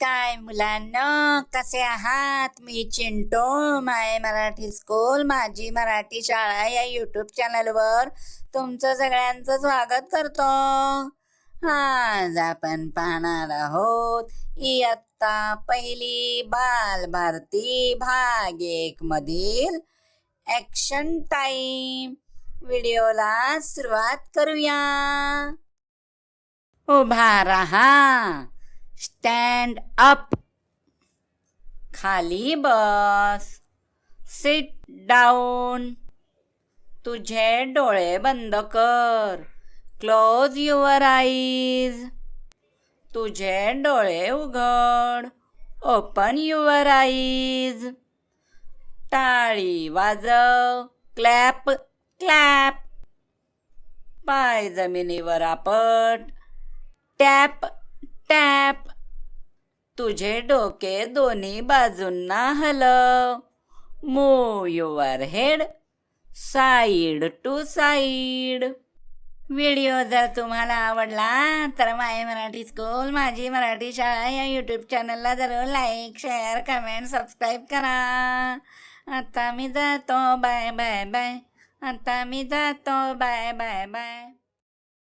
काय मुलांना? कसे आहात? मी चिंटो माय मराठी स्कूल माझी मराठी शाळा या युट्यूब चॅनलवर तुमचं सगळ्यांचं स्वागत करतो. आज आपण पाहणार आहोत इयत्ता पहिली बाल भारती भाग एक मधील ऍक्शन टाईम व्हिडिओला सुरुवात करूया. उभा राहा. स्टँड अप खाली बस सिट डाऊन तुझे डोळे बंद कर क्लोज युअर आईज तुझे डोळे उघड ओपन युअर आईज टाळी वाजव क्लॅप क्लॅप पाय जमिनीवर आपट टॅप टॅप. तुझे डोके दोन्ही बाजूंना हलव. Move your head side to side video जर तुम्हाला आवडला तर माय मराठी स्कूल माझी मराठी शाळा या यूट्यूब चॅनलला जरूर लाईक शेअर कमेंट सबस्क्राईब करा. आता मी जातो बाय बाय बाय आता मी जातो बाय बाय बाय